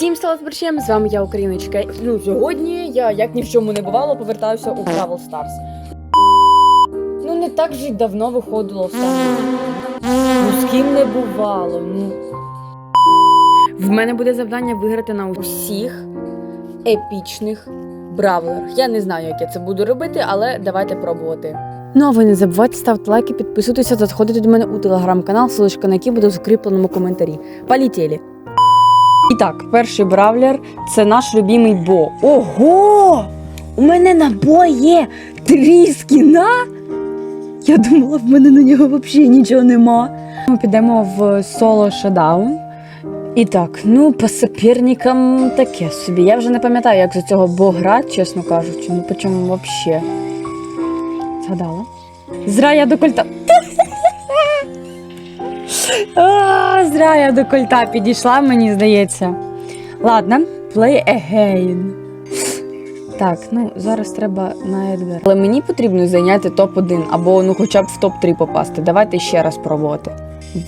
Всім стало з вами я, Україночка. Ну, сьогодні я, як ні в чому не бувало, повертаюся у Бравл Stars. Ну, не так же й давно виходило останнє. Ну, з ким не бувало. Ну. В мене буде завдання виграти на усіх епічних бравлерах. Я не знаю, як я це буду робити, але давайте пробувати. Ну а ви не забувайте ставити лайки, підписуйтеся та заходити до мене у телеграм-канал, ссылочка на який буде в закріпленому коментарі. Полетіли! І так, перший бравлер це наш любимий Бо. Ого! У мене на Бо є три скіна. Я думала, в мене на нього взагалі нічого нема. Ми підемо в соло шадаун. І так, ну, по суперникам таке собі. Я вже не пам'ятаю, як за цього Бо грати, чесно кажучи. Ну, по чому взагалі. Згадала. Зра я до кольта. А, Зря я до кольта підійшла, мені здається. Ладно, play again. Так, ну зараз треба на Едгар. Але мені потрібно зайняти топ-1 або ну хоча б в топ-3 попасти. Давайте ще раз пробувати.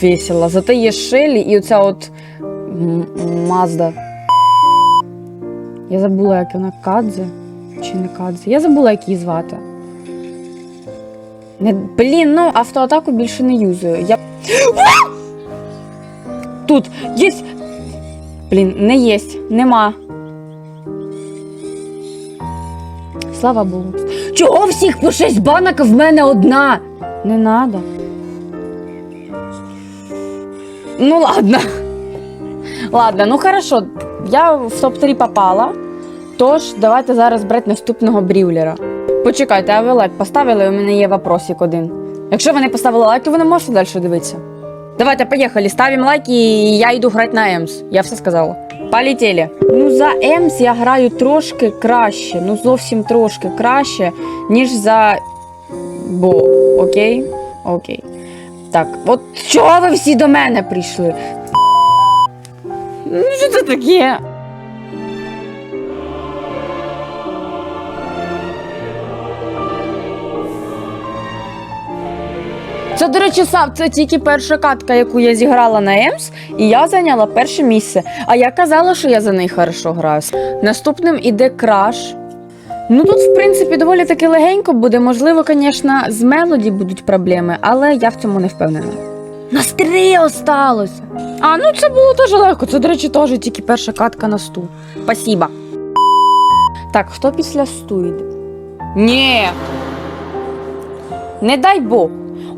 Весело. Зате є Шелі і оця от Мазда. Я забула, як вона Кадзе. Чи не Кадзе? Я забула, як її звати. Блін, ну автоатаку більше не юзаю. Я. Тут єсть. Блін, не єсть, нема. Слава Богу. Чого всіх по шість банок, в мене одна? Не надо. Ну ладно. Ладно, ну хорошо. Я в топ-3 попала. Тож, давайте зараз брати наступного брюлера. Почекайте, а ви лайк поставили, у мене є вопросик один. Якщо ви не поставили лайк, то ви не можете далі дивитися. Давайте, поїхали, ставимо лайк і я йду грати на Емс. Я все сказала. Полетіли. Ну, за Емс я граю трошки краще, ну зовсім трошки краще, ніж за Бо. Окей? Окей. Так, от чого ви всі до мене прийшли? Ну, що це таке? Це, до речі, сам це тільки перша катка, яку я зіграла на Емс, і я зайняла перше місце. А я казала, що я за неї хорошо граю. Наступним іде краш. Ну тут, в принципі, доволі таки легенько буде. Можливо, звісно, з мелоді будуть проблеми, але я в цьому не впевнена. Нас три осталося. А, ну це було теж легко. Це, до речі, теж тільки перша катка на сту. Спасіба. Так, хто після сту йде? Ні. Не дай Бог.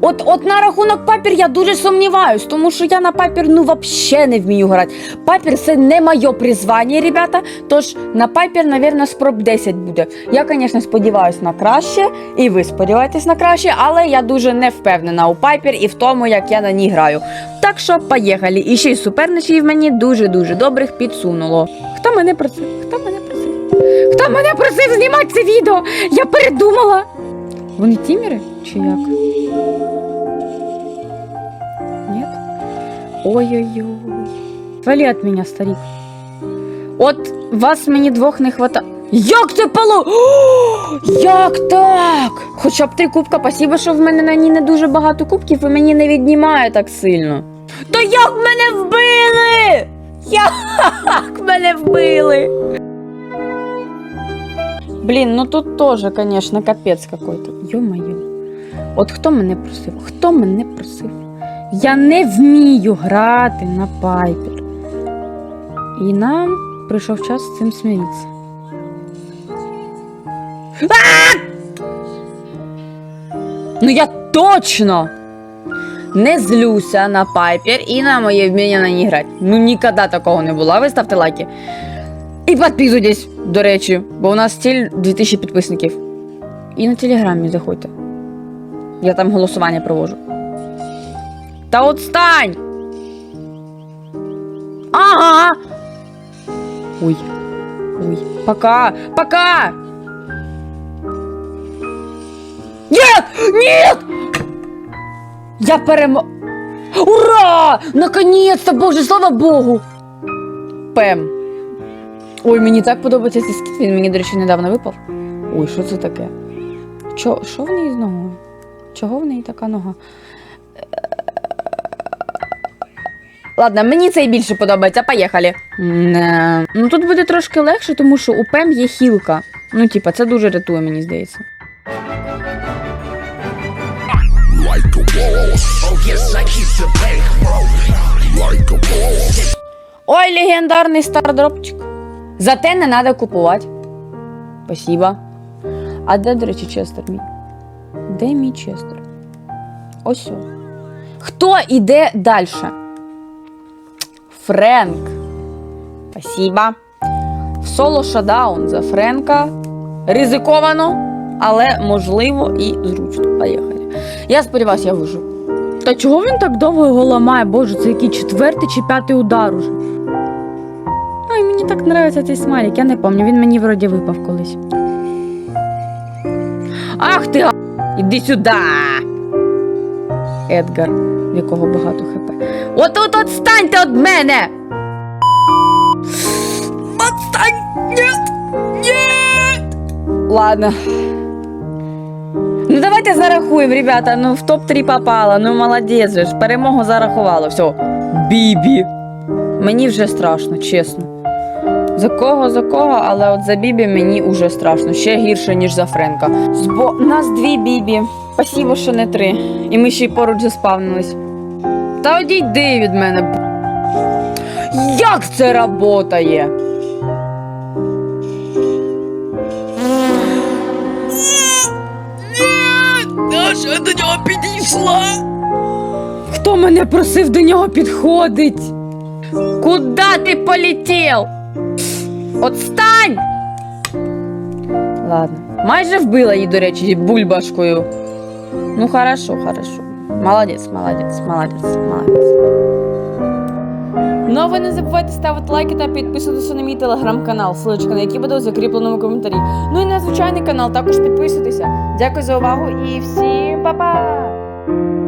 От, от на рахунок папір я дуже сумніваюсь, тому що я на папір ну вообще не вмію грати. Папір це не моє призвання, ребята. Тож на папір, навірно, спроб 10 буде. Я, звісно, сподіваюся на краще, і ви сподіваєтесь на краще, але я дуже не впевнена у папір і в тому, як я на ній граю. Так що поїхали. І ще й суперничів мені дуже-дуже добрих підсунуло. Хто мене просив? Хто мене просив? Хто мене просив знімати це відео? Я передумала. Вони тімери чи як? Нет? Ой-ой-ой. Вали от меня, старик. От вас мені двох не хвата. Як це пало? Як так? Хоча б три кубка, спасибо, що в мене на ній не дуже багато кубків і мені не віднімає так сильно. Та як мене вбили? Як мене вбили? Блін, ну тут теж, конечно, капець какой-то. Ё-моё. От хто мене просив? Хто мене просив? Я не вмію грати на пайпер. І нам прийшов час з цим смиритися. Ну я точно не злюся на пайпер і на моє вміння на ній грати. Ну ніколи такого не було. Ви ставте лайки. І підписуйтесь, до речі, бо у нас стіль 2000 підписників. І на телеграмі заходьте. Я там голосування провожу. Та от стань! Ага! Ой. Ой. Пока! Пока! Нет! Нет! Я перемо... Ура! Наконец-то, боже, слава Богу! Пем. Ой, мені так подобається цей скіт, він мені, до речі, недавно випав. Ой, що це таке? Чо, що в неї з ногою? Чого в неї така нога? Ладно, мені цей більше подобається, поїхали. Не. Ну тут буде трошки легше, тому що у Пем є хілка. Ну, типа, це дуже рятує, мені здається. Ой, легендарний стардропчик. Зате не треба купувати. Спасибо. А де, до речі, Честер мій? Де мій Честер? Ось. о. Хто іде далі? Френк. Спасибо. В соло шадаун за Френка. Ризиковано, але можливо і зручно. Поїхали. Я сподіваюся, я вижу. Та чого він так довго його ламає? Боже, це який четвертий чи п'ятий удар уже. Ой, мені так подобається цей смайлик, я не пам'ятаю, він мені вроді випав колись. Ах ти! Іди сюди! Едгар, в якого багато хп. От от отстаньте від мене! Отстань! Нет! Нет! Ладно. Ну давайте зарахуємо, ребята. Ну в топ-3 попало. Ну молодець же ж. Перемогу зарахувало. Все. Бібі. Мені вже страшно, чесно. За кого, за кого, але от за Бібі мені уже страшно. Ще гірше, ніж за Френка. Збо... Нас дві Бібі. Спасибо, що не три. І ми ще й поруч заспавнились. Та одійди від мене. Як це работає? Даша до нього підійшла. Хто мене просив до нього підходить? Куда ти полетів? Отстань! Ладно. Майже вбила її, до речі, бульбашкою. Ну, хорошо, хорошо. Молодець, молодець, молодець, молодець. Ну, а ви не забувайте ставити лайки та підписуватися на мій телеграм-канал, ссылочка на який буде у закріпленому коментарі. Ну і на звичайний канал також підписуйтеся. Дякую за увагу і всім па-па!